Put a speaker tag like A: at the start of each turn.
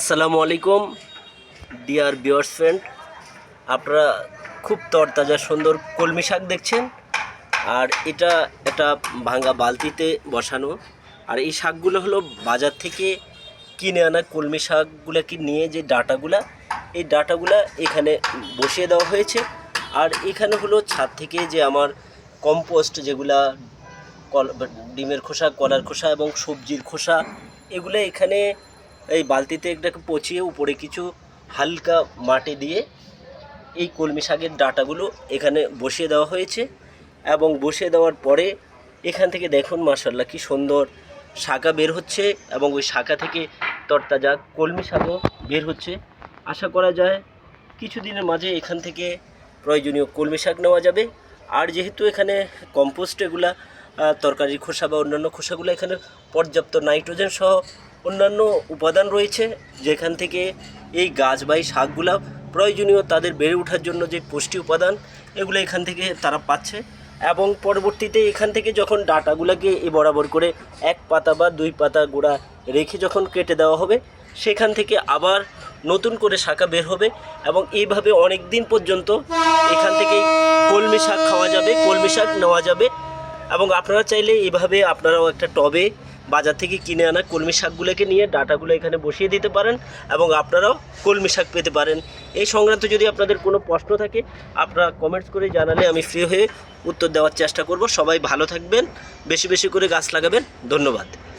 A: আসসালামু আলাইকুম ডিয়ার বিয়ার্স ফ্রেন্ড আপনারা খুব তরতাজা সুন্দর কলমি শাক দেখছেন, আর এটা একটা ভাঙা বালতিতে বসানো। আর এই শাকগুলো হলো বাজার থেকে কিনে আনা কলমি শাকগুলোকে নিয়ে যে ডাটাগুলা, এই ডাটাগুলা এখানে বসিয়ে দেওয়া হয়েছে। আর এখানে হলো ছাদ থেকে যে আমার কম্পোস্ট যেগুলা, কল ডিমের খোসা, কলার খোসা এবং সবজির খোসা, এগুলো এখানে এই বালতিতে একটাকে পচিয়ে উপরে কিছু হালকা মাটি দিয়ে এই কলমি শাকের ডাটাগুলো এখানে বসিয়ে দেওয়া হয়েছে এবং বসিয়ে দেওয়ার পরে এখান থেকে দেখুন মার্শাল্লাহ কি সুন্দর শাখা বের হচ্ছে এবং ওই শাখা থেকে তরতাজা কলমি শাকও বের হচ্ছে। আশা করা যায় কিছুদিনের মাঝে এখান থেকে প্রয়োজনীয় কলমি শাক নেওয়া যাবে। আর যেহেতু এখানে কম্পোস্ট এগুলা তরকারির খোসা বা অন্যান্য খোসাগুলো এখানে পর্যাপ্ত নাইট্রোজেন সহ অন্যান্য উপাদান রয়েছে, যেখান থেকে এই গাছ বা এই শাকগুলা প্রয়োজনীয় তাদের বেড়ে ওঠার জন্য যে পুষ্টি উপাদান, এগুলো এখান থেকে তারা পাচ্ছে। এবং পরবর্তীতে এখান থেকে যখন ডাটাগুলোকে এ বরাবর করে এক পাতা বা দুই পাতা গোড়া রেখে যখন কেটে দেওয়া হবে, সেখান থেকে আবার নতুন করে শাখা বের হবে এবং এইভাবে অনেক দিন পর্যন্ত এখান থেকেই কলমি শাক খাওয়া যাবে, কলমি শাক নেওয়া যাবে। এবং আপনারা চাইলে এইভাবে আপনারাও একটা টবে বাজার থেকে কিনে আনা কলমি শাকগুলোকে নিয়ে ডাটাগুলো এখানে বসিয়ে দিতে পারেন এবং আপনারাও কলমি শাক পেতে পারেন। এই সংক্রান্ত যদি আপনাদের কোনো প্রশ্ন থাকে, আপনারা কমেন্টস করে জানালে আমি ফ্রি হয়ে উত্তর দেওয়ার চেষ্টা করব। সবাই ভালো থাকবেন, বেশি বেশি করে গাছ লাগাবেন। ধন্যবাদ।